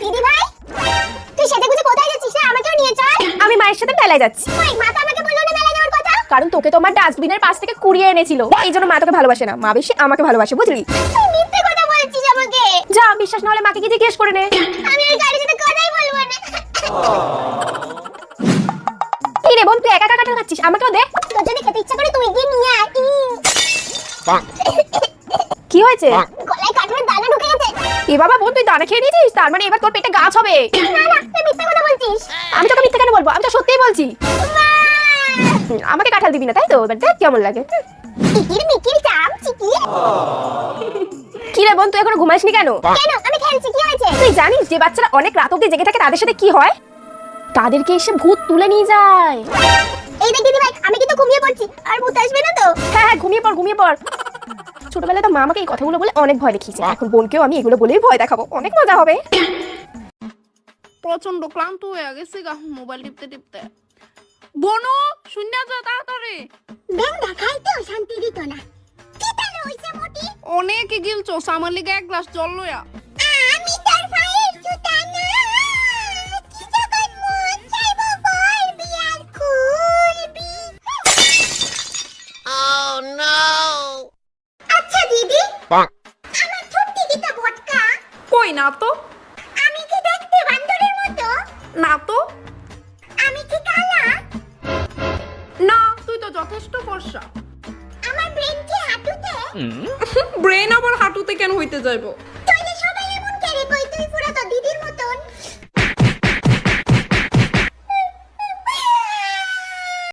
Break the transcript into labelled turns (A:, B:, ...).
A: দিদি ভাই তুই সেটা গুছে কোথায় যাচ্ছিস না আমাকেও নিয়ে চল।
B: আমি মায়ের সাথে মেলায় যাচ্ছি।
A: কই মা তো আমাকে বলল না মেলা যাওয়ার কথা।
B: কারণ তোকে তোমার ডাস্টবিনের পাশ থেকে কুড়িয়ে এনেছিল। এই জন্য মা তোকে ভালোবাসে না। মা বেশি আমাকে ভালোবাসে বুঝলি?
A: তুই মিথ্যে কথা বলছিস আমাকে।
B: যা বিশ্বাস না হলে মাকে গিয়ে জিজ্ঞেস করে নে।
A: আমি আর কারোর সাথে কথাই বলব না।
B: কি রে বোন তুই একা একা কাঁঠাল খাচ্ছিস? আমাকেও দে।
A: তোর যদি খেতে ইচ্ছা করে তুই গিয়ে নিয়ে আয়।
B: কি হয়েছে? এ বাবা বোন তুই দানা খেয়ে নিয়েছিস? তার মানে এবার তোর পেটে গাছ হবে।
A: না না তুই মিথ্যে কথা বলছিস।
B: আমি তোকে মিথ্যে কেন বলব? আমি তো সত্যিই বলছি। আমাকে কাঁঠাল দিবি না তাই তো? এবার দেখ কেমন লাগে।
A: চিকির মিকির চাম চিকি
B: কি রে বোন তুই এখনও ঘুমাসনি কেন?
A: কেন? আমি খেলছি কি হয়েছে?
B: তুই জানিস যে বাচ্চারা অনেক রাত জেগে থাকে তাদের সাথে কি হয়? তাদেরকে এসে ভূত তুলে নিয়ে যায়।
A: এই দেখ দিদি ভাই আমি কিন্তু ঘুমিয়ে পড়ছি আর ভূত আসবে না তো?
B: হ্যাঁ হ্যাঁ ঘুমিয়ে পড় ঘুমিয়ে পড়। ছোটবেলায় তো মা আমাকে এই কথাগুলো বলে অনেক ভয় দেখিয়েছে। এখন বোনকেও আমি এগুলো বলেই ভয় দেখাবো। অনেক মজা হবে।
C: প্রচণ্ড ক্লান্ত হয়ে গেছে গা মোবাইল টিপতে টিপতে। বনু শূন্য যা তাড়াতাড়ি।
A: ব্যাং দেখাইতেও শান্তি দিত না কি তাহলে হইছে মোটি
C: অনেকে গিলছো আমার লিগে এক গ্লাস জল লয়া
A: আমি তোর ভাইয়ের জুতা না কি যখন মন চাইব বলবি আর খুলবি আচ্ছা দিদি আমার ছোট্ট দিদিটা ভটকা।
C: কই না তো?
A: আমি কি দেখতে বান্দরের মতো?
C: না তো।
A: আমি কি কালা?
C: না তুই তো যথেষ্ট ফর্সা।
A: আমার ব্রেন কি হাঁটুতে?
C: ব্রেন আবার হাঁটুতে কেন হইতে যাইবো?